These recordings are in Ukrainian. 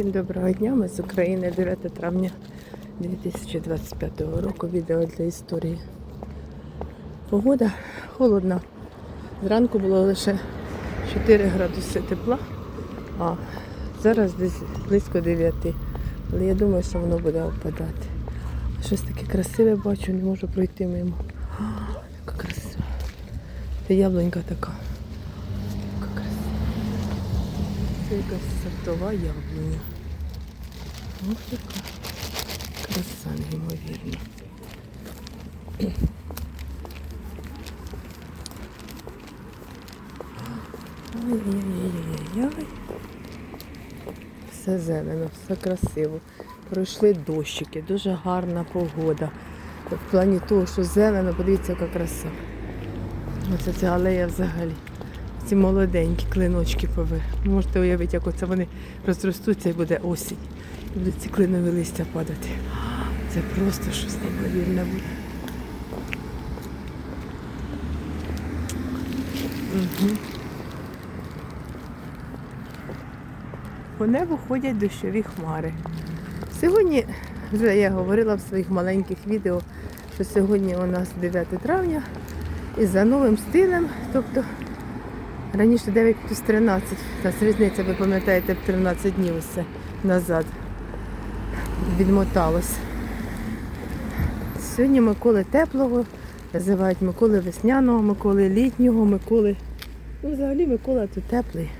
Всім доброго дня, ми з України 9 травня 2025 року. Відео для історії. Погода холодна. Зранку було лише 4 градуси тепла, а зараз десь близько 9. Але я думаю, що воно буде опадати. Щось таке красиве бачу, не можу пройти мимо. А, яка красива. Це яблунька така. Яка красива. Це якась сортова яблуня. Ось така краса неймовірна. Ай-яй-яй-яй-яй. Все зелено, все красиво. Пройшли дощики, дуже гарна погода. В плані того, що зелено, подивіться, яка краса. Оце ця алея взагалі. Ці молоденькі клиночки пове. Можете уявити, як оце вони розростуться і буде осінь. І будуть ці клинові листя падати. Це просто щось неймовірне буде. Угу. По небу ходять дощові хмари. Сьогодні, вже я говорила в своїх маленьких відео, що сьогодні у нас 9 травня і за новим стилем, тобто раніше 9 плюс 13, у нас різниця, ви пам'ятаєте, 13 днів усе назад відмоталось. Сьогодні Миколи теплого, називають Миколи весняного, Миколи літнього, Миколи. Ну, взагалі Микола тут теплий.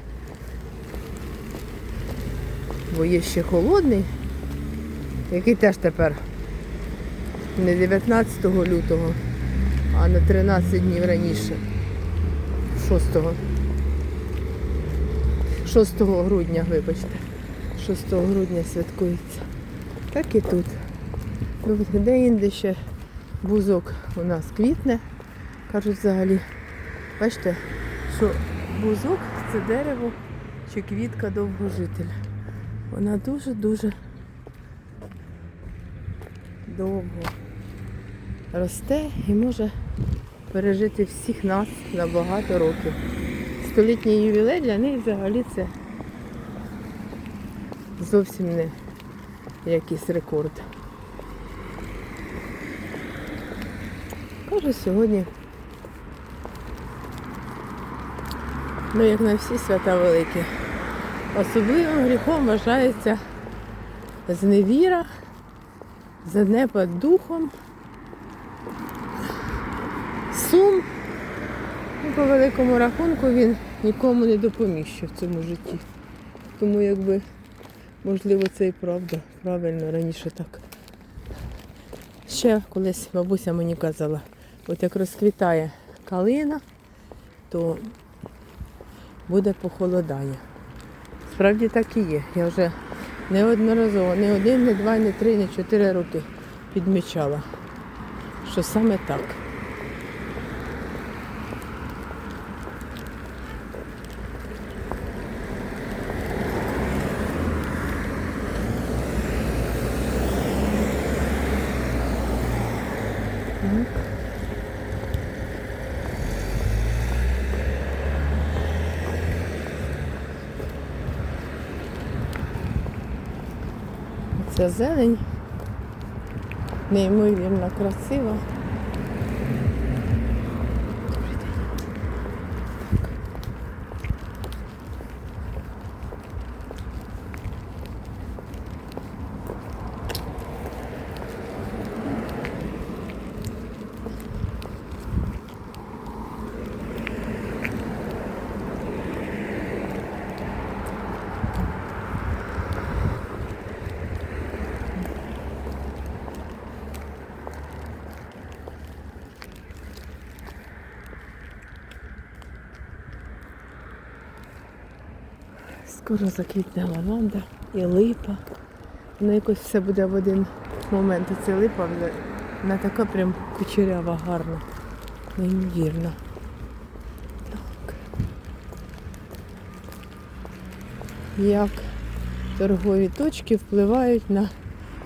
Бо є ще холодний, який теж тепер не 19 лютого, а на 13 днів раніше. 6 6 грудня, вибачте. 6 грудня святкується. Так і тут. Ну, Де-інде ще бузок у нас квітне, кажуть взагалі. Бачите, що бузок це дерево чи квітка довгожителя. Вона дуже-дуже довго росте і може пережити всіх нас на багато років. Столітній ювілей для них взагалі це зовсім не якийсь рекорд. Кажу сьогодні, ну як на всі свята великі. Особливим гріхом вважається зневіра, занепад духом, сум. Ну, по великому рахунку він нікому не допоміг ще в цьому житті. Тому якби, можливо, це і правда. Правильно, раніше так. Ще колись бабуся мені казала, от як розквітає калина, то буде похолодання. Справді так і є. Я вже неодноразово, не один, не два, не три, не чотири роки підмічала, що саме так. Ця зелень неймовірно красива. Скоро заквітне лаванда і липа. Воно якось все буде в один момент. Оце липа вже вона така прям кучерява, гарна. Неймовірна. Так. Як торгові точки впливають на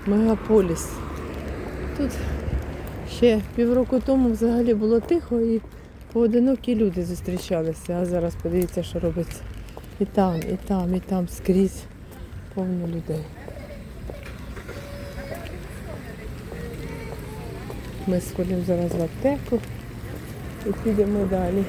мегаполіс. Тут ще півроку тому взагалі було тихо і поодинокі люди зустрічалися, а зараз подивіться, що робиться. І там, і там, і там скрізь повно людей. Ми сходимо зараз в аптеку і підемо далі.